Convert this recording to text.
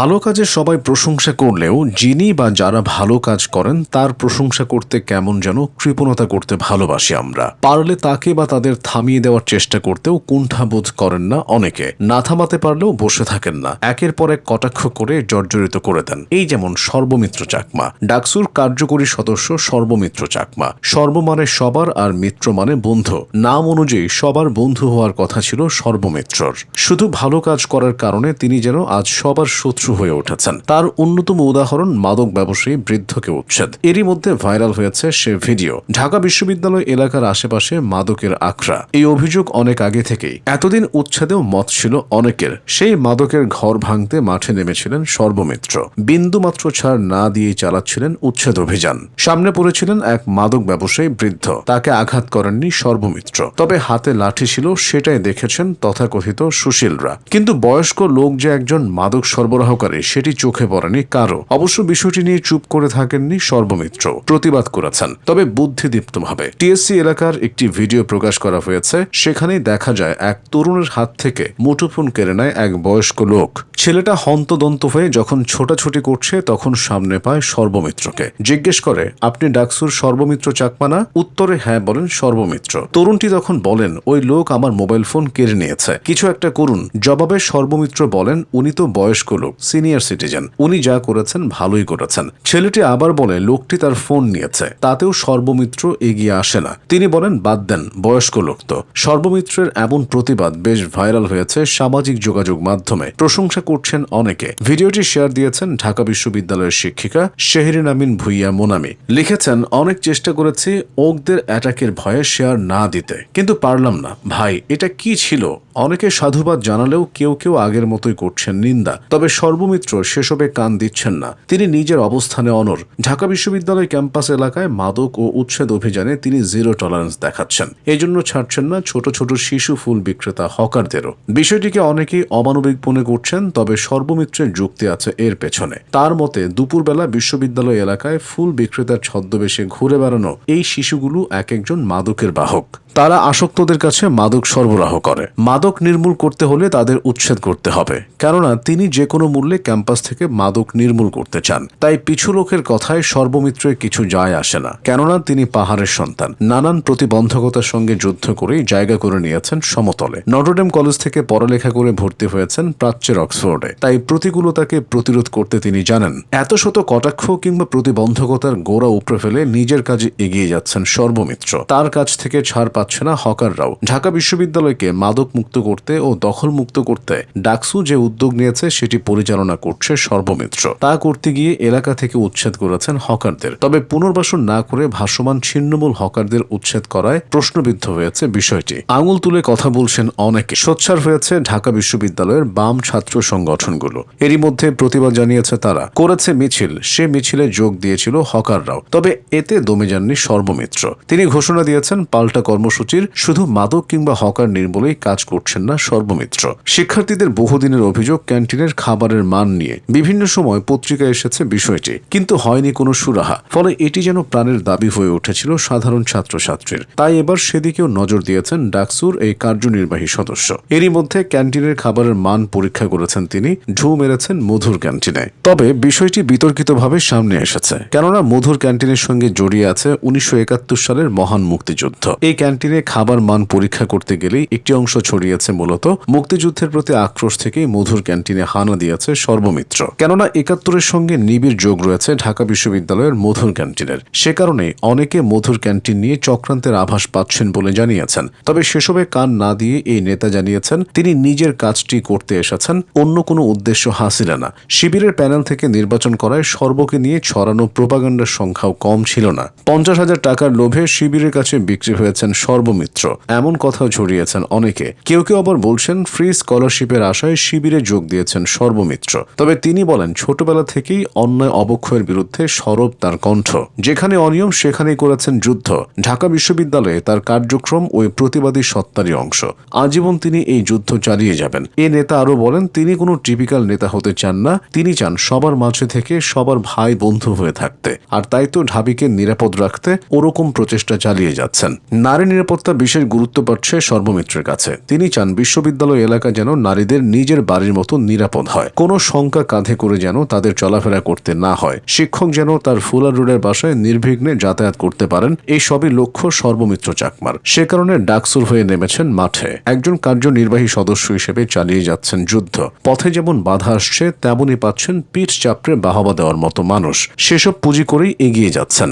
ভালো কাজে সবাই প্রশংসা করলেও যিনি বা যারা ভালো কাজ করেন, তার প্রশংসা করতে কেমন যেন কৃপণতা করতে ভালোবাসি আমরা। পারলে তাকে বা তাদের থামিয়ে দেওয়ার চেষ্টা করতেও কুণ্ঠাবোধ করেন না অনেকে। না থামাতে পারলেও বসে থাকেন না। একের পর এক কটাক্ষ করে জর্জরিত করে দেন। এই যেমন সর্বমিত্র চাকমা। ডাকসুর কার্যকরী সদস্য সর্বমিত্র চাকমা। সর্ব মানে সবার আর মিত্র মানে বন্ধু। নাম অনুযায়ী সবার বন্ধু হওয়ার কথা ছিল সর্বমিত্রর। শুধু ভালো কাজ করার কারণে তিনি যেন আজ সবার শত্রু হয়ে উঠেছেন। তার অন্যতম উদাহরণ মাদক ব্যবসায়ী বৃদ্ধকে উচ্ছেদ। এরই মধ্যে ভাইরাল হয়েছে সে ভিডিও। ঢাকা বিশ্ববিদ্যালয় এলাকার আশেপাশে মাদকের আখড়া। এই অভিযোগ অনেক আগে থেকেই। এতদিন উচ্ছেদেও মত ছিল অনেকের। সেই মাদকের ঘর ভাঙতে মাঠে নেমেছিলেন সর্বমিত্র। বিন্দুমাত্র ছাড় না দিয়েই চালাচ্ছিলেন উচ্ছেদ অভিযান। সামনে পড়েছিলেন এক মাদক ব্যবসায়ী বৃদ্ধ। তাকে আঘাত করেননি সর্বমিত্র। তবে হাতে লাঠি ছিল, সেটাই দেখেছেন তথাকথিত সুশীলরা। কিন্তু বয়স্ক লোক যে একজন মাদক সরবরাহকারী সেটি চোখে পড়েনি কারও। অবশ্য বিষয়টি নিয়ে চুপ করে থাকেননি সর্বমিত্র। প্রতিবাদ করেছেন। তবে বুদ্ধিদীপ্তভাবে। টিএসসি এলাকার একটি ভিডিও প্রকাশ করা হয়েছে। সেখানেই দেখা যায়, এক তরুণের হাত থেকে মুঠোফোন কেড়ে নেয় এক বয়স্ক লোক। ছেলেটা হন্তদন্ত হয়ে যখন ছোটাছুটি করছে, তখন সামনে পায় সর্বমিত্রকে। জিজ্ঞেস করে, আপনি ডাকসুর সর্বমিত্র চাকমানা উত্তরে হ্যাঁ বলেন সর্বমিত্র। তরুণটি তখন বলেন, ওই লোক আমার মোবাইল ফোন কেড়ে নিয়েছে। কিছু একটা করুন। জবাবে সর্বমিত্র বলেন, উনি তো বয়স্ক লোক। Senior citizen. উনি যা করেছেন ভালোই করেছেন। ছেলেটি আবার বলে, লোকটি তার ফোন নিয়েছে। তাতেও সর্বমিত্র এগিয়ে আসে না। তিনি বলেন, বাদ দেন, বয়স্ক লোক তো। সর্বমিত্রের এমন প্রতিবাদ বেশ ভাইরাল হয়েছে সামাজিক যোগাযোগ মাধ্যমে। প্রশংসা করছেন অনেকে। ভিডিওটি শেয়ার দিয়েছেন ঢাকা বিশ্ববিদ্যালয়ের শিক্ষিকা শেহরিন আমিন ভুইয়া মোনামি। লিখেছেন, অনেক চেষ্টা করেছি ওকদের অ্যাটাকের ভয়ে শেয়ার না দিতে। কিন্তু পারলাম না। ভাই, এটা কি ছিল? অনেকে সাধুবাদ জানালেও কেউ কেউ আগের মতোই করছেন নিন্দা। তবে সর্বমিত্র সেসবে কান দিচ্ছেন না। তিনি নিজের অবস্থানে অনর। ঢাকা বিশ্ববিদ্যালয় ক্যাম্পাস এলাকায় মাদক ও উচ্ছেদ অভিযানে তিনি জিরো টলারেন্স দেখাচ্ছেন। এজন্য ছাড়ছেন না ছোট ছোট শিশু ফুল বিক্রেতা হকারদেরও। বিষয়টিকে অনেকেই অমানবিক মনে করছেন, তবে সর্বমিত্রের যুক্তি আছে এর পেছনে। তার মতে, দুপুরবেলা বিশ্ববিদ্যালয় এলাকায় ফুল বিক্রেতার ছদ্মবেশে ঘুরে বেড়ানো এই শিশুগুলো এক একজন মাদকের বাহক। তারা আসক্তদের কাছে মাদক সরবরাহ করে। মাদক নির্মূল করতে হলে তাদের উচ্ছেদ করতে হবে। কেননা, তিনি যে কোনো মূল্যে ক্যাম্পাস থেকে মাদক নির্মূল করতে চান। তাই পিছু লোকের কথায় সর্বমিত্রের কিছু যায় আসে না। কেননা তিনি পাহাড়ের সন্তান। নানান প্রতিবন্ধকতার সঙ্গে যুদ্ধ করেই জায়গা করে নিয়েছেন সমতলে। নটরডেম কলেজ থেকে পড়ালেখা করে ভর্তি হয়েছেন প্রাচ্যের অক্সফোর্ডে। তাই প্রতিকূলতাকে প্রতিরোধ করতে তিনি জানেন, এত শত কটাক্ষ কিংবা প্রতিবন্ধকতার গোড়া উপড়ে ফেলে নিজের কাজে এগিয়ে যাচ্ছেন সর্বমিত্র। তার কাছ থেকে ছাড় পাচ্ছে না হকাররাও। ঢাকা বিশ্ববিদ্যালয়কে মাদক মুক্ত করতে ও দখল মুক্ত করতে ডাকসু যে উদ্যোগ নিয়েছে, সেটি পরিচালনা করছে সর্বমিত্র। তা করতে গিয়ে এলাকা থেকে উচ্ছেদ করেছেন হকারদের। তবে পুনর্বাসন না করে ভাসমান ছিন্নমূল হকারদের উচ্ছেদ করায় প্রশ্নবিদ্ধ হয়েছে বিষয়টি। আঙুল তুলে কথা বলছেন অনেকে। সোচ্চার হয়েছে ঢাকা বিশ্ববিদ্যালয়ের বাম ছাত্র সংগঠনগুলো। এরই মধ্যে প্রতিবাদ জানিয়েছে তারা। করেছে মিছিল। সে মিছিলে যোগ দিয়েছিল হকাররাও। তবে এতে দমে যাননি সর্বমিত্র। তিনি ঘোষণা দিয়েছেন পাল্টা কর্মসূচির শুধু মাদক কিংবা হকার নির্মূলেই কাজ করছেন না সর্বমিত্র। শিক্ষার্থীদের বহুদিনের অভিযোগ ক্যান্টিনের খাবারের মান নিয়ে বিভিন্ন সময় পত্রিকায় এসেছে বিষয়টি, কিন্তু হয়নি কোনো সুরাহা। ফলে এটি যেন প্রাণের দাবি হয়ে উঠেছিল সাধারণ ছাত্রছাত্রীর। তাই এবার সেদিকেও নজর দিয়েছেন ডাকসুর এই কার্যনির্বাহী সদস্য। এরই মধ্যে ক্যান্টিনের খাবারের মান পরীক্ষা করেছেন তিনি ঢু মেরেছেন মধুর ক্যান্টিনে। তবে বিষয়টি বিতর্কিতভাবে সামনে এসেছে, কেননা মধুর ক্যান্টিনের সঙ্গে জড়িয়ে আছে উনিশশো একাত্তর সালের মহান মুক্তিযুদ্ধ। এই ক্যান্টিনে খাবার মান পরীক্ষা করতে গেলেই একটি অংশ ছড়িয়েছে মূলত, মুক্তিযুদ্ধের প্রতি আক্রোশ থেকেই মধুর ক্যান্টিনে হানা দিয়েছে সর্বমিত্র। কেননা একাত্তরের সঙ্গে নিবিড় যোগ রয়েছে ঢাকা বিশ্ববিদ্যালয়ের মধুর ক্যান্টিনের। সে কারণে অনেকে মধুর ক্যান্টিন নিয়ে চক্রান্তের আভাস পাচ্ছেন বলে জানিয়েছেন। তবে সেসবে কান না দিয়ে এই নেতা জানিয়েছেন, তিনি নিজের কাজটি করতে এসেছেন, অন্য কোনো উদ্দেশ্য হাসিলে না। শিবিরের প্যানেল থেকে নির্বাচন করায় সর্বকে নিয়ে ছড়ানো প্রোপাগান্ডার সংখ্যাও কম ছিল না। পঞ্চাশ হাজার টাকার লোভে শিবিরের কাছে বিক্রি হয়েছেন সর্বমিত্র। এমন কথাও ছড়িয়েছেন অনেকে। কেউ কেউ আবার বলছেন, ফ্রি স্কলারশিপের আশায় শিবিরে যোগ দিয়েছেন সর্বমিত্র। তবে তিনি বলেন, ছোটবেলা থেকেই অন্যায় অবক্ষয়ের বিরুদ্ধে সরব তার কণ্ঠ। যেখানে অনিয়ম, সেখানেই করেছেন যুদ্ধ। ঢাকা বিশ্ববিদ্যালয়ে তার কার্যক্রম ওই প্রতিবাদী সত্তারই অংশ। আজীবন তিনি এই যুদ্ধ চালিয়ে যাবেন। এ নেতা আরও বলেন, তিনি কোনো টিপিক্যাল নেতা হতে চান না। তিনি চান সবার মাঝে থেকে সবার ভাই বন্ধু হয়ে থাকতে। আর তাই তো ঢাবিকে নিরাপদ রাখতে ওরকম প্রচেষ্টা চালিয়ে যাচ্ছেন। নারী নিরাপত্তা বিশেষ গুরুত্ব পাচ্ছে সর্বমিত্রের কাছে। তিনি চান বিশ্ববিদ্যালয় এলাকা যেন নারীদের নিজের বাড়ির মতো নিরাপদ হয়। কোনো কোনো শঙ্কা কাঁধে করে যেন তাদের চলাফেরা করতে না হয়। শিক্ষক যেন তার ফুলার রোডের বাসায় নির্বিঘ্নে যাতায়াত করতে পারেন, এই সবই লক্ষ্য সর্বমিত্র চাকমার। সে কারণে ডাকসুর হয়ে নেমেছেন মাঠে। একজন কার্যনির্বাহী সদস্য হিসেবে চালিয়ে যাচ্ছেন যুদ্ধ। পথে যেমন বাধা আসছে, তেমনই পাচ্ছেন পিঠ চাপড়ে বাহবা দেওয়ার মতো মানুষ। সেসব পুঁজি করেই এগিয়ে যাচ্ছেন।